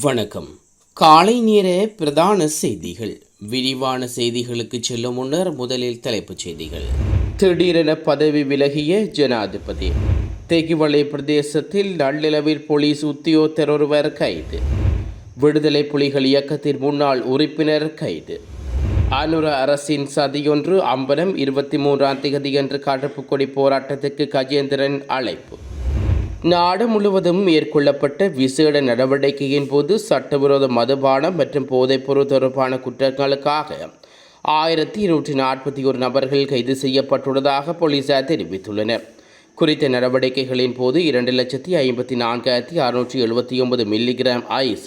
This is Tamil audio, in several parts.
வணக்கம். காலை நேர பிரதான செய்திகள். விரிவான செய்திகளுக்கு செல்லும் முன்னர் முதலில் தலைப்புச் செய்திகள். திடீரென பதவி விலகிய ஜனாதிபதி. தெகிவளை பிரதேசத்தில் நள்ளிரவில் போலீஸ் உத்தியோகத்தர் ஒருவர் கைது. விடுதலை புலிகள் இயக்கத்தின் முன்னாள் உறுப்பினர் கைது. அனுர அரசின் சதியொன்று அம்பலம் இருபத்தி மூன்றாம் தேதியன்று காட்டுப்புக்கொடி கொடி போராட்டத்துக்கு கஜேந்திரன் அழைப்பு. நாடு முழுவதும் மேற்கொள்ளப்பட்ட விசேட நடவடிக்கையின் போது சட்டவிரோத மதுபானம் மற்றும் போதைப்பொருள் தொடர்பான குற்றங்களுக்காக ஆயிரத்தி இருநூற்றி நாற்பத்தி ஒரு நபர்கள் கைது செய்யப்பட்டுள்ளதாக போலீசார் தெரிவித்துள்ளனர். குறித்த நடவடிக்கைகளின் போது இரண்டு லட்சத்தி ஐம்பத்தி நான்காயிரத்தி அறுநூற்றி எழுபத்தி ஒன்பது மில்லிகிராம் ஐஸ்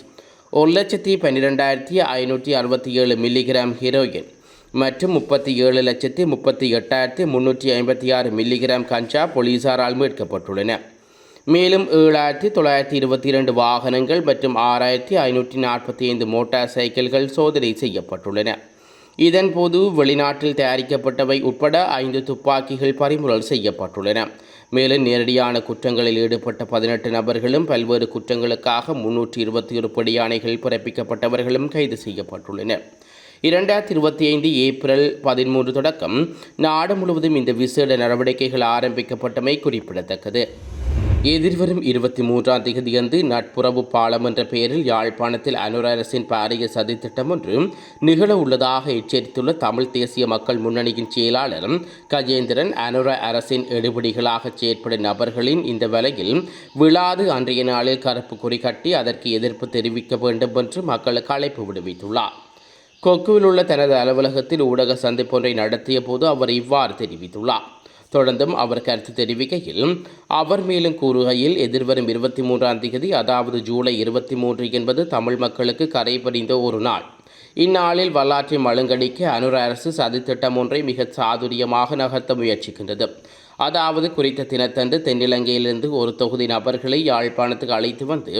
ஒரு லட்சத்தி பன்னிரெண்டாயிரத்தி ஐநூற்றி அறுபத்தி ஏழு மில்லிகிராம் ஹீரோயின் மற்றும் முப்பத்தி ஏழு லட்சத்தி முப்பத்தி எட்டாயிரத்தி முன்னூற்றி ஐம்பத்தி ஆறு மில்லிகிராம் கஞ்சா போலீசாரால் மீட்கப்பட்டுள்ளன. மேலும் ஏழாயிரத்தி தொள்ளாயிரத்தி இருபத்தி இரண்டு வாகனங்கள் மற்றும் ஆறாயிரத்தி ஐநூற்றி நாற்பத்தி ஐந்து மோட்டார் சைக்கிள்கள் சோதனை செய்யப்பட்டுள்ளன. இதன்போது வெளிநாட்டில் தயாரிக்கப்பட்டவை உட்பட ஐந்து துப்பாக்கிகள் பறிமுதல் செய்யப்பட்டுள்ளன. மேலும் நேரடியான குற்றங்களில் ஈடுபட்ட பதினெட்டு நபர்களும் பல்வேறு குற்றங்களுக்காக முன்னூற்றி இருபத்தி ஒரு படியானைகள் பிறப்பிக்கப்பட்டவர்களும் கைது செய்யப்பட்டுள்ளனர் இரண்டாயிரத்தி இருபத்தி ஐந்து ஏப்ரல் பதிமூன்று தொடக்கம் நாடு முழுவதும் இந்த விசேட நடவடிக்கைகள் ஆரம்பிக்கப்பட்டமை குறிப்பிடத்தக்கது. எதிர்வரும் இருபத்தி மூன்றாம் தேதியன்று நட்புறவு பாலம் என்ற பெயரில் யாழ்ப்பாணத்தில் அனுர அரசின் பாரிய சதித்திட்டம் ஒன்று நிகழ உள்ளதாக எச்சரித்துள்ள தமிழ் தேசிய மக்கள் முன்னணியின் செயலாளர் கஜேந்திரன் அனுர அரசின் எடுபடிகளாக செயற்படும் நபர்களின் இந்த வலையில் விழாது அன்றைய நாளில் கருப்பு குறி கட்டி அதற்கு எதிர்ப்பு தெரிவிக்க வேண்டும் என்று மக்களுக்கு அழைப்பு விடுவித்துள்ளார். கொக்குவில் உள்ள தனது அலுவலகத்தில் ஊடக சந்திப்பொன்றை நடத்திய போது அவர் இவ்வாறு தெரிவித்துள்ளார். தொடர்ந்தும் அவர் கருத்து தெரிவிக்கையில் அவர் மேலும் கூறுகையில் எதிர்வரும் இருபத்தி மூன்றாம் தேதி அதாவது ஜூலை இருபத்தி மூன்று என்பது தமிழ் மக்களுக்கு கரை ஒரு நாள். இந்நாளில் வரலாற்றை மழுங்கடிக்க அனுர அரசு சதித்திட்டம் ஒன்றை மிக சாதுரியமாக நகர்த்த முயற்சிக்கின்றது. அதாவது குறித்த தினத்தன்று தென்னிலங்கையிலிருந்து ஒரு தொகுதி நபர்களை யாழ்ப்பாணத்துக்கு அழைத்து வந்து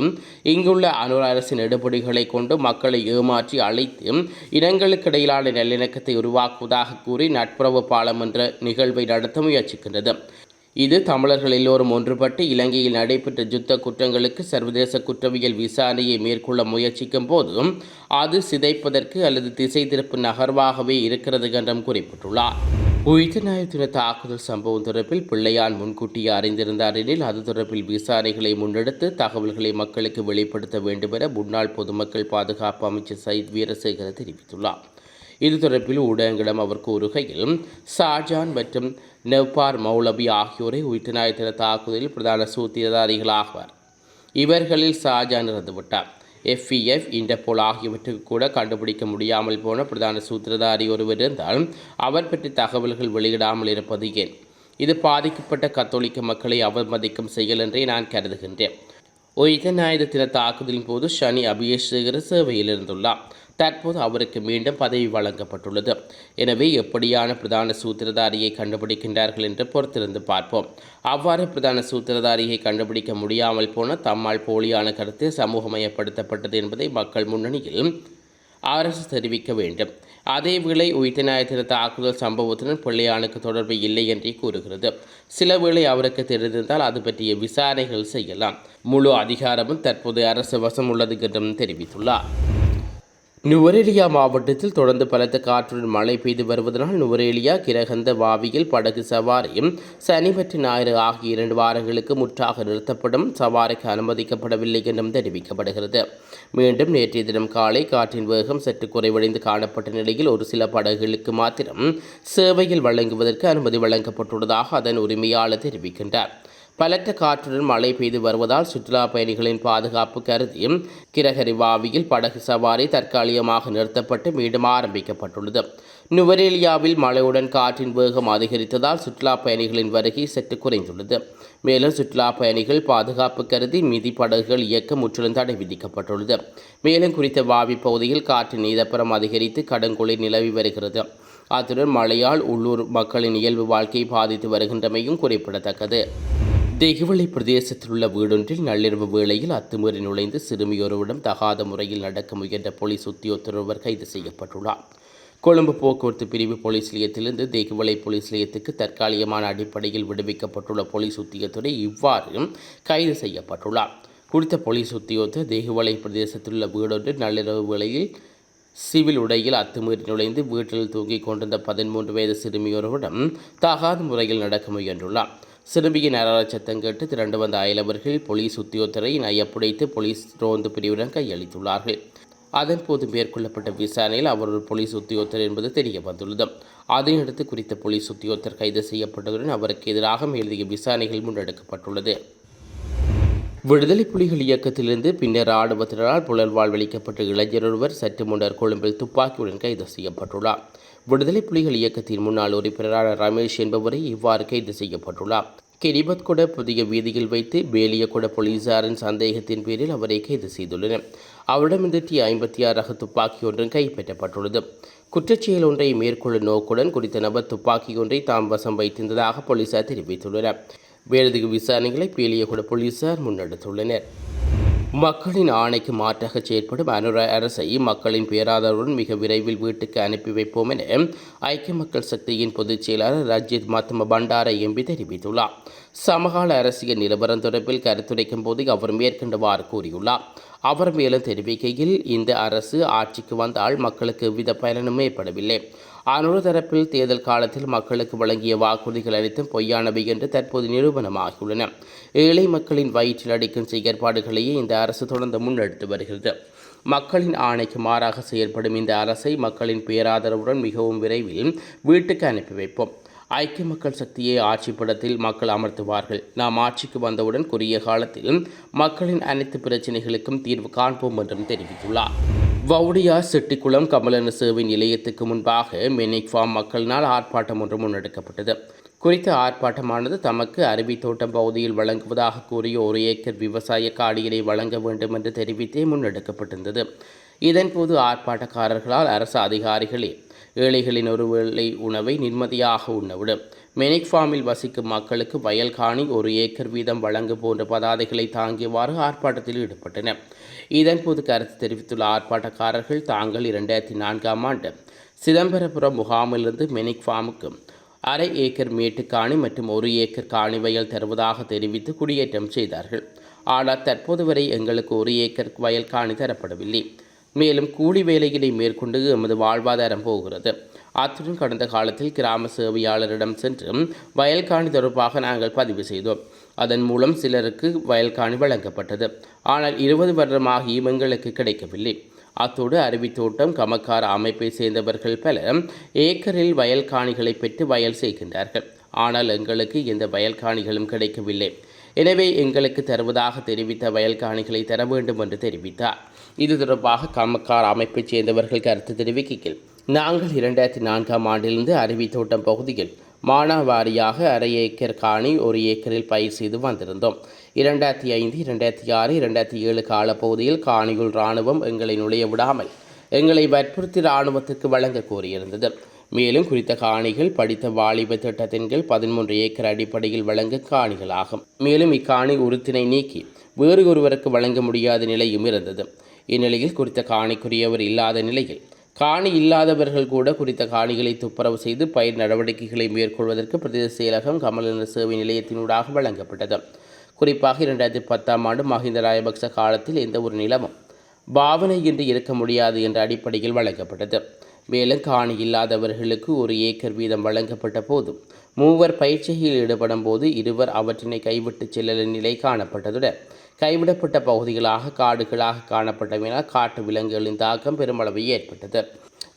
இங்குள்ள அனுர அரசின் எடுபடிகளை கொண்டு மக்களை ஏமாற்றி அழைத்து இனங்களுக்கு இடையிலான நல்லிணக்கத்தை உருவாக்குவதாக கூறி நட்புறவு பாலம் என்ற நிகழ்வை நடத்த முயற்சிக்கின்றது. இது தமிழர்கள் எல்லோரும் ஒன்றுபட்டு இலங்கையில் நடைபெற்ற யுத்த குற்றங்களுக்கு சர்வதேச குற்றவியல் விசாரணையை மேற்கொள்ள முயற்சிக்கும் போதும் அது சிதைப்பதற்கு அல்லது திசை திருப்பு நகர்வாகவே இருக்கிறது என்றும் குறிப்பிட்டுள்ளார். உயிர்நாயத்தின தாக்குதல் சம்பவம் தொடர்பில் பிள்ளையான் முன்கூட்டியே அறிந்திருந்தார் எனில் அது தொடர்பில் விசாரணைகளை முன்னெடுத்து தகவல்களை மக்களுக்கு வெளிப்படுத்த வேண்டும் என முன்னாள் பொதுமக்கள் பாதுகாப்பு அமைச்சர் சயித் வீரசேகர தெரிவித்துள்ளார். இது தொடர்பில் ஊடகங்களிடம் அவர் கூறுகையில் ஷாஜான் மற்றும் நெவ்பார் மௌலபி ஆகியோரை உயிர் தின தாக்குதலில் பிரதான சூத்திரதாரிகளாகுவார் இவர்களில் ஷாஜான் இறந்துவிட்டார். எஃப்இஎஃப் இன்டர்போல் ஆகியவற்றுக்கு கூட கண்டுபிடிக்க முடியாமல் போன பிரதான சூத்திரதாரி ஒருவர் இருந்தால் அவர் பற்றி தகவல்கள் வெளியிடாமல் இருப்பது ஏன்? இது பாதிக்கப்பட்ட கத்தோலிக்க மக்களை அவமதிக்கும் செயல் என்றே நான் கருதுகின்றேன். உயிர்நாயுத தின தாக்குதலின் போது சனி அபியேஷகர் சேவையில் இருந்துள்ளார் தற்போது அவருக்கு மீண்டும் பதவி வழங்கப்பட்டுள்ளது. எனவே எப்படியான பிரதான சூத்திரதாரியை கண்டுபிடிக்கின்றார்கள் என்று பொறுத்திருந்து பார்ப்போம். அவ்வாறு பிரதான சூத்திரதாரியை கண்டுபிடிக்க முடியாமல் போன தம்மால் போலியான கருத்து சமூகமயப்படுத்தப்பட்டது என்பதை மக்கள் முன்னணியில் அரசு தெரிவிக்க வேண்டும். அதேவேளை உயிர்த்தநாயத்தின தாக்குதல் சம்பவத்துடன் பிள்ளையானுக்கு தொடர்பு இல்லை என்றே கூறுகிறது. சில வேளை அவருக்கு தெரிந்திருந்தால் அது பற்றிய விசாரணைகள் செய்யலாம். முழு அதிகாரமும் தற்போது அரசு வசம் உள்ளது என்றும் தெரிவித்துள்ளார். நுவரேலியா மாவட்டத்தில் தொடர்ந்து பலத்த காற்றுடன் மழை பெய்து வருவதனால் நுவரேலியா கிரகந்த வாவியில் படகு சவாரியும் சனி மற்றும் ஞாயிறு ஆகிய இரண்டு வாரங்களுக்கு முற்றாக நிறுத்தப்படும் சவாரிக்கு அனுமதிக்கப்படவில்லை என்றும் தெரிவிக்கப்படுகிறது. மீண்டும் நேற்றைய தினம் காலை காற்றின் வேகம் சற்று குறைவடைந்து காணப்பட்ட நிலையில் ஒரு சில படகுகளுக்கு மாத்திரம் சேவையில் வழங்குவதற்கு அனுமதி வழங்கப்பட்டுள்ளதாக அதன் உரிமையாளர் தெரிவிக்கின்றார். பலத்த காற்றுடன் மழை பெய்து வருவதால் சுற்றுலா பயணிகளின் பாதுகாப்பு கருதி கிரகரி வாவியில் படகு சவாரி தற்காலிகமாக நிறுத்தப்பட்டு மீண்டும் ஆரம்பிக்கப்பட்டுள்ளது. நுவரேலியாவில் மழையுடன் காற்றின் வேகம் அதிகரித்ததால் சுற்றுலா பயணிகளின் வருகை சற்று குறைந்துள்ளது. மேலும் சுற்றுலா பயணிகள் பாதுகாப்பு கருதி மிதி படகுகள் இயக்க முற்றிலும் தடை விதிக்கப்பட்டுள்ளது. மேலும் குறித்த வாவி பகுதியில் காற்றின் நீதப்புறம் அதிகரித்து கடுங்குளிர் நிலவி வருகிறது. அத்துடன் மழையால் உள்ளூர் மக்களின் இயல்பு வாழ்க்கையை பாதித்து வருகின்றமையும் குறிப்பிடத்தக்கது. தெகுவளை பிரதேசத்தில் உள்ள வீடொன்றில் நள்ளிரவு வேளையில் அத்துமீறி நுழைந்து சிறுமியொருவிடம் தகாத முறையில் நடக்க முயன்ற போலீஸ் உத்தியோகத்தொருவர் கைது செய்யப்பட்டுள்ளார். கொழும்பு போக்குவரத்து பிரிவு போலீஸ் நிலையத்திலிருந்து தெகுவளை போலீஸ் நிலையத்துக்கு தற்காலிகமான அடிப்படையில் விடுவிக்கப்பட்டுள்ள போலீஸ் உத்தியோகத்துறை இவ்வாறு கைது செய்யப்பட்டுள்ளார். குறித்த போலீஸ் உத்தியோகத்தர் தேகுவளை பிரதேசத்தில் உள்ள வீடொன்று நள்ளிரவு வேளையில் சிவில் உடையில் அத்துமீறி நுழைந்து வீட்டில் தூங்கிக் கொண்டிருந்த பதிமூன்று வயது சிறுமியொருவிடம் தகாத முறையில் நடக்க முயன்றுள்ளார். சிறுமியின் அரார சத்தம் கேட்டு திரண்டு வந்த அயலவர்கள் போலீஸ் உத்தியோகத்தரை நயப்புடைத்து போலீஸ் ரோந்து பிரிவுடன் கையளித்துள்ளார்கள். அதன்போது மேற்கொள்ளப்பட்ட விசாரணையில் அவர் ஒரு போலீஸ் உத்தியோகத்தர் என்பது தெரிய வந்துள்ளது. அதையடுத்து குறித்த போலீஸ் உத்தியோகத்தர் கைது செய்யப்பட்டதுடன் அவருக்கு எதிராக மேலதிக விசாரணைகள் முன்னெடுக்கப்பட்டுள்ளது. விடுதலை புலிகள் இயக்கத்திலிருந்து பின்னர் ராணுவத்தினரால் புலர்வாழ் வெளிக்கப்பட்ட இளைஞர் ஒருவர் சற்று முன்னர் கொழும்பில் துப்பாக்கியுடன் கைது செய்யப்பட்டுள்ளார். விடுதலை புலிகள் இயக்கத்தின் முன்னாள் உறுப்பினரான ரமேஷ் என்பவரை இவ்வாறு கைது செய்யப்பட்டுள்ளார். கிரிபத்கொட புதிய வீதியில் வைத்து பேலியகொட போலீசாரின் சந்தேகத்தின் பேரில் அவரை கைது செய்துள்ளனர். அவரிடமிருந்து டி ஐம்பத்தி ஆறு ரக துப்பாக்கி ஒன்றும் கைப்பற்றப்பட்டுள்ளது. குற்றச்செயல் ஒன்றை மேற்கொள்ளும் நோக்குடன் குறித்த நபர் துப்பாக்கி ஒன்றை தாம் வசம் வைத்திருந்ததாக போலீசார் தெரிவித்துள்ளனர். மேலதிக விசாரணைகளை பேலியகுட போலீசார் முன்னெடுத்துள்ளனர். மக்களின் ஆணைக்கு மாற்றாக செயற்படும் அனுர அரசை மக்களின் பேராதரவுடன் மிக விரைவில் வீட்டுக்கு அனுப்பி வைப்போம் என ஐக்கிய மக்கள் சக்தியின் பொதுச் செயலாளர் ரஜித் மத்தம பண்டார எம்பி தெரிவித்துள்ளார். சமகால அரசியல் நிலவரம் தொடர்பில் கருத்துரைக்கும் போது அவர் மேற்கண்டவாறு கூறியுள்ளார். அவர் மேலும் தெரிவிக்கையில் இந்த அரசு ஆட்சிக்கு வந்தால் மக்களுக்கு எவ்வித பயனும் ஏற்படவில்லை. அனுர தரப்பில் தேர்தல் காலத்தில் மக்களுக்கு வழங்கிய வாக்குறுதிகள் அனைத்தும் பொய்யானவை என்று தற்போது நிரூபணமாகியுள்ளன. ஏழை மக்களின் வயிற்றில் அடிக்கும் செயற்பாடுகளையே இந்த அரசு தொடர்ந்து முன்னெடுத்து வருகிறது. மக்களின் ஆணைக்கு மாறாக செயற்படும் இந்த அரசை மக்களின் பேராதரவுடன் மிகவும் விரைவில் வீட்டுக்கு அனுப்பி வைப்போம். ஐக்கிய மக்கள் சக்தியை ஆட்சி படத்தில் மக்கள் அமர்த்துவார்கள். நாம் ஆட்சிக்கு வந்தவுடன் குறுகிய காலத்தில் மக்களின் அனைத்து பிரச்சனைகளுக்கும் தீர்வு காண்போம் என்றும் தெரிவித்துள்ளார். வவுடியா செட்டிக்குளம் கமலன சேவை நிலையத்துக்கு முன்பாக மெனிக் ஃபார்ம் மக்களினால் ஆர்ப்பாட்டம் ஒன்று முன்னெடுக்கப்பட்டது. குறித்த ஆர்ப்பாட்டமானது தமக்கு அருவி தோட்டம் பகுதியில் வழங்குவதாக கூறிய ஒரு ஏக்கர் விவசாய காடிகளை வழங்க வேண்டும் என்று தெரிவித்தே முன்னெடுக்கப்பட்டிருந்தது. இதன்போது ஆர்ப்பாட்டக்காரர்களால் அரசு அதிகாரிகளே ஏழைகளின் ஒரு வேளை உணவை நிம்மதியாக உண்ணவிடும். மெனிக் ஃபார்மில் வசிக்கும் மக்களுக்கு வயல் காணி ஒரு ஏக்கர் வீதம் வழங்கு போன்ற பதாதைகளை தாங்கியவாறு ஆர்ப்பாட்டத்தில் ஈடுபட்டனர். இதன்போது கருத்து தெரிவித்துள்ள ஆர்ப்பாட்டக்காரர்கள் தாங்கள் இரண்டாயிரத்தி நான்காம் ஆண்டு சிதம்பரபுரம் முகாமிலிருந்து மெனிக் ஃபார்முக்கு அரை ஏக்கர் மேட்டு காணி மற்றும் ஒரு ஏக்கர் காணி வயல் தருவதாக தெரிவித்து குடியேற்றம் செய்தார்கள். ஆனால் தற்போது வரை எங்களுக்கு ஒரு ஏக்கர் வயல் காணி தரப்படவில்லை. மேலும் கூலி வேலைகளை மேற்கொண்டு எமது வாழ்வாதாரம் போகிறது. அத்துடன் கடந்த காலத்தில் கிராம சேவையாளரிடம் சென்று வயல்காணி தொடர்பாக நாங்கள் பதிவு செய்தோம். அதன் மூலம் சிலருக்கு வயல்காணி வழங்கப்பட்டது. ஆனால் இருபது வருடமாகியும் எங்களுக்கு கிடைக்கவில்லை. அத்தோடு அருவித்தோட்டம் கமக்கார அமைப்பை சேர்ந்தவர்கள் பல ஏக்கரில் வயல் காணிகளை பெற்று வயல் செய்கின்றார்கள். ஆனால் எங்களுக்கு எந்த வயல் காணிகளும் கிடைக்கவில்லை. எனவே எங்களுக்கு தருவதாக தெரிவித்த வயல் காணிகளை தர வேண்டும் என்று தெரிவித்தார். இது தொடர்பாக கமக்கார் அமைப்பைச் சேர்ந்தவர்கள் கருத்து தெரிவிக்கையில் நாங்கள் இரண்டாயிரத்தி நான்காம் ஆண்டிலிருந்து அருவி தோட்டம் பகுதியில் மானாவாரியாக அரை ஏக்கர் காணி ஒரு ஏக்கரில் பயிர் செய்து வந்திருந்தோம். இரண்டாயிரத்தி ஐந்து இரண்டாயிரத்தி ஆறு இரண்டாயிரத்தி ஏழு காலப்பகுதியில் காணியுள் இராணுவம் எங்களை நுழைய விடாமல் எங்களை வற்புறுத்தி இராணுவத்துக்கு வழங்க கோரியிருந்தது. மேலும் குறித்த காணிகள் படித்த வாலிப திட்டத்தின் கீழ் பதிமூன்று ஏக்கர் அடிப்படையில் வழங்கும் காணிகளாகும் மேலும் இக்காணி உறுத்தினை நீக்கி வேறு ஒருவருக்கு வழங்க முடியாத நிலையும் இருந்தது. இந்நிலையில் குறித்த காணிக்குரியவர் இல்லாத நிலையில் காணி இல்லாதவர்கள் கூட குறித்த காணிகளை துப்புரவு செய்து பயிர் நடவடிக்கைகளை மேற்கொள்வதற்கு பிரதேச செயலகம் கமலினர் சேவை நிலையத்தினூடாக வழங்கப்பட்டது. குறிப்பாக இரண்டாயிரத்தி பத்தாம் ஆண்டு மஹிந்த ராயபக்ச காலத்தில் எந்த ஒரு நிலமும் பாவனை என்று இருக்க முடியாது என்ற அடிப்படையில் வழங்கப்பட்டது. மேலும் காணி இல்லாதவர்களுக்கு ஒரு ஏக்கர் வீதம் வழங்கப்பட்ட போதும் மூவர் பயிற்சியில் ஈடுபடும் போது இருவர் அவற்றினை கைவிட்டு செல்லல நிலை காணப்பட்டதுடன் கைவிடப்பட்ட பகுதிகளாக காடுகளாக காணப்பட்டமையினால் காட்டு விலங்குகளின் தாக்கம் பெருமளவு ஏற்பட்டது.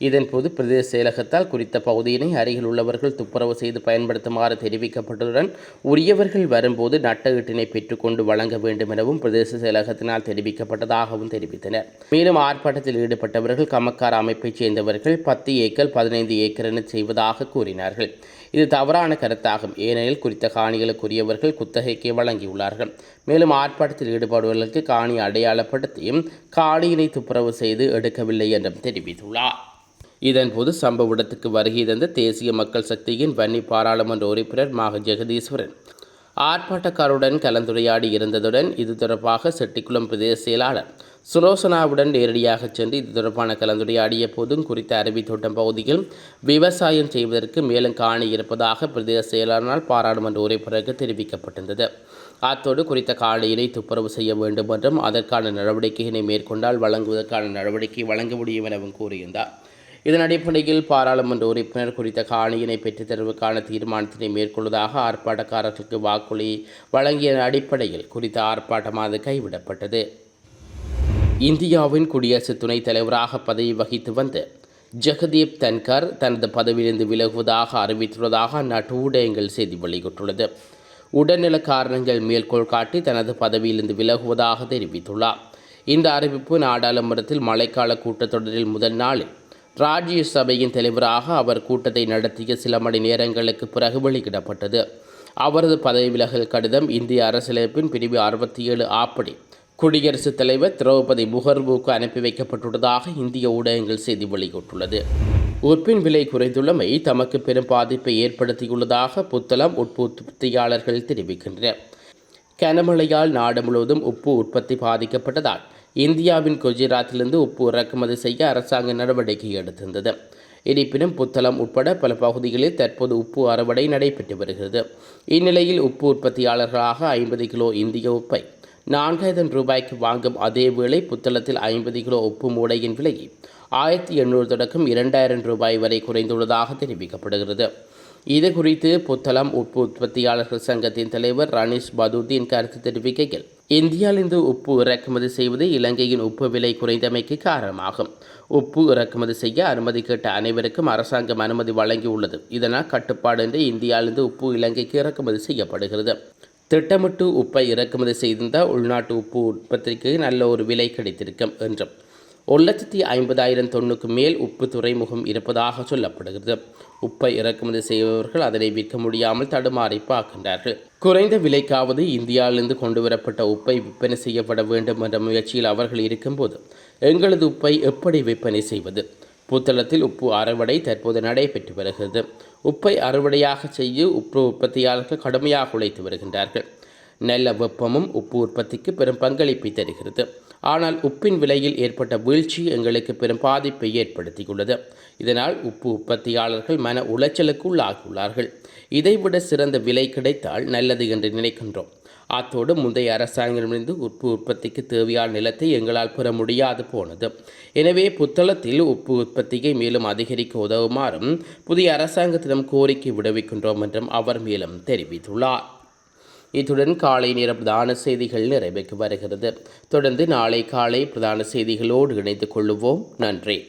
இதன்போது பிரதேச செயலகத்தால் குறித்த பகுதியினை அருகில் உள்ளவர்கள் துப்புரவு செய்து பயன்படுத்துமாறு தெரிவிக்கப்பட்டதுடன் உரியவர்கள் வரும்போது நட்டஈட்டினை பெற்றுக்கொண்டு வழங்க வேண்டும் எனவும் பிரதேச செயலகத்தினால் தெரிவிக்கப்பட்டதாகவும் தெரிவித்தனர். மேலும் ஆர்ப்பாட்டத்தில் ஈடுபட்டவர்கள் கமக்கார அமைப்பைச் சேர்ந்தவர்கள் பத்து ஏக்கர் பதினைந்து ஏக்கர் என செய்வதாக கூறினார்கள். இது தவறான கருத்தாகும். ஏனெனில் குறித்த காணிகளுக்குரியவர்கள் குத்தகைக்கு வழங்கியுள்ளார்கள். மேலும் ஆர்ப்பாட்டத்தில் ஈடுபடுவர்களுக்கு காணி அடையாளப்படுத்தியும் காணியினை துப்புரவு செய்து எடுக்கவில்லை என்றும் தெரிவித்துள்ளார். இதன்போது சம்பவ இடத்துக்கு வருகை தந்த தேசிய மக்கள் சக்தியின் வன்னி பாராளுமன்ற உறுப்பினர் மாக ஜெகதீஸ்வரன். ஆர்ப்பாட்டக்காருடன் கலந்துரையாடி இருந்ததுடன் இது தொடர்பாக செட்டிக்குளம் பிரதேச செயலாளர் சுலோசனாவுடன் நேரடியாக சென்று இது தொடர்பான கலந்துரையாடிய போதும் குறித்த அருவி தோட்டம் பகுதியில் விவசாயம் செய்வதற்கு மேலும் காணி இருப்பதாக பிரதேச செயலாளரால் பாராளுமன்ற உறுப்பினருக்கு தெரிவிக்கப்பட்டிருந்தது. அத்தோடு குறித்த காணியினை துப்புரவு செய்ய வேண்டும் என்றும் அதற்கான நடவடிக்கையினை மேற்கொண்டால் வழங்குவதற்கான நடவடிக்கை வழங்க முடியும் எனவும் கூறியிருந்தார். இதன் அடிப்படையில் பாராளுமன்ற உறுப்பினர் குறித்த காணியினை பெற்றுத்தருவதற்கான தீர்மானத்தினை மேற்கொள்வதாக ஆர்ப்பாட்டக்காரர்களுக்கு வாக்குறுதி வழங்கிய அடிப்படையில் குறித்த ஆர்ப்பாட்டமானது கைவிடப்பட்டது. இந்தியாவின் குடியரசு துணைத் தலைவராக பதவி வகித்து வந்த ஜெகதீப் தன்கர் தனது பதவியிலிருந்து விலகுவதாக அறிவித்துள்ளதாக அந்நாட்டு ஊடகங்கள் செய்தி வெளியிட்டுள்ளது. உடல்நல காரணங்கள் மேற்கோள் காட்டி தனது பதவியிலிருந்து விலகுவதாக தெரிவித்துள்ளார். இந்த அறிவிப்பு நாடாளுமன்றத்தில் மழைக்கால கூட்டத்தொடரில் முதல் நாளில் ராஜ்யசபையின் தலைவராக அவர் கூட்டத்தை நடத்திய சில மணி நேரங்களுக்கு பிறகு வெளியிடப்பட்டது. அவரது பதவி விலகல் கடிதம் இந்திய அரசியலமைப்பின் பிரிவு அறுபத்தி ஏழு ஆப்படி குடியரசுத் தலைவர் திரௌபதி முகர்வுக்கு அனுப்பி வைக்கப்பட்டுள்ளதாக இந்திய ஊடகங்கள் செய்தி வெளியிட்டுள்ளது. உப்பின் விலை குறைந்துள்ளமை தமக்கு பெரும் பாதிப்பை ஏற்படுத்தியுள்ளதாக புத்தளம் உற்பத்தியாளர்கள் தெரிவிக்கின்றனர். கனமழையால் நாடு முழுவதும் உப்பு உற்பத்தி பாதிக்கப்பட்டதால் இந்தியாவின் குஜராத்திலிருந்து உப்பு இறக்குமதி செய்ய அரசாங்கம் நடவடிக்கை எடுத்திருந்தது. இருப்பினும் புத்தளம் உட்பட பல பகுதிகளில் தற்போது உப்பு அறுவடை நடைபெற்று வருகிறது. இந்நிலையில் உப்பு உற்பத்தியாளர்களாக ஐம்பது கிலோ இந்திய உப்பை நான்காயிரம் ரூபாய்க்கு வாங்கும் அதே வேளை புத்தளத்தில் ஐம்பது கிலோ உப்பு மூடையின் விலையை ஆயிரத்தி எண்ணூறு தொடக்கம் இரண்டாயிரம் ரூபாய் வரை குறைந்துள்ளதாக தெரிவிக்கப்படுகிறது. இது குறித்து புத்தளம் உப்பு உற்பத்தியாளர்கள் சங்கத்தின் தலைவர் ரணிஷ் பதுதீன் கருத்து தெரிவிக்கையில் இந்தியாவிலிருந்து உப்பு இறக்குமதி செய்வது இலங்கையின் உப்பு விலை குறைந்தமைக்கு காரணமாகும். உப்பு இறக்குமதி செய்ய அனுமதி கேட்ட அனைவருக்கும் அரசாங்கம் அனுமதி வழங்கியுள்ளது. இதனால் கட்டுப்பாடின்றி இந்தியாவிலிருந்து உப்பு இலங்கைக்கு இறக்குமதி செய்யப்படுகிறது. திட்டமிட்டு உப்பை இறக்குமதி செய்திருந்தால் உள்நாட்டு உப்பு உற்பத்திக்கு நல்ல ஒரு விலை கிடைத்திருக்கும் என்றும் ஒரு லட்சத்தி ஐம்பதாயிரம் தொன்னுக்கு மேல் உப்பு துறைமுகம் இருப்பதாக சொல்லப்படுகிறது. உப்பை இறக்குமதி செய்பவர்கள் அதனை விற்க முடியாமல் தடுமாறி பார்க்கின்றார்கள். குறைந்த விலைக்காவது இந்தியாவிலிருந்து கொண்டு வரப்பட்ட உப்பை விற்பனை செய்யப்பட வேண்டும் என்ற முயற்சியில் அவர்கள் இருக்கும்போது எங்களது உப்பை எப்படி விற்பனை செய்வது? புத்தளத்தில் உப்பு அறுவடை தற்போது நடைபெற்று வருகிறது. உப்பை அறுவடையாக செய்ய உப்பு உற்பத்தியாளர்கள் கடுமையாக உழைத்து வருகின்றார்கள். நல்ல வெப்பமும் உப்பு உற்பத்திக்கு பெரும் பங்களிப்பை தருகிறது. ஆனால் உப்பின் விலையில் ஏற்பட்ட வீழ்ச்சி எங்களுக்கு பெரும் பாதிப்பை ஏற்படுத்தியுள்ளது. இதனால் உப்பு உற்பத்தியாளர்கள் மன உளைச்சலுக்கு உள்ளாகியுள்ளார்கள் இதைவிட சிறந்த விலை கிடைத்தால் நல்லது என்று நினைக்கின்றோம். அத்தோடு முந்தைய அரசாங்கமிருந்து உப்பு உற்பத்திக்கு தேவையான நிலத்தை எங்களால் பெற முடியாது போனது. எனவே புத்தளத்தில் உப்பு உற்பத்தியை மேலும் அதிகரிக்க உதவுமாறும் புதிய அரசாங்கத்திடம் கோரிக்கை விடுவிக்கின்றோம் என்றும் அவர் மேலும் தெரிவித்துள்ளார். இத்துடன் காலை நேர பிரதான செய்திகள் நிறைவேற்று வருகிறது. தொடர்ந்து நாளை காலை பிரதான செய்திகளோடு இணைந்து கொள்ளுவோம். நன்றி.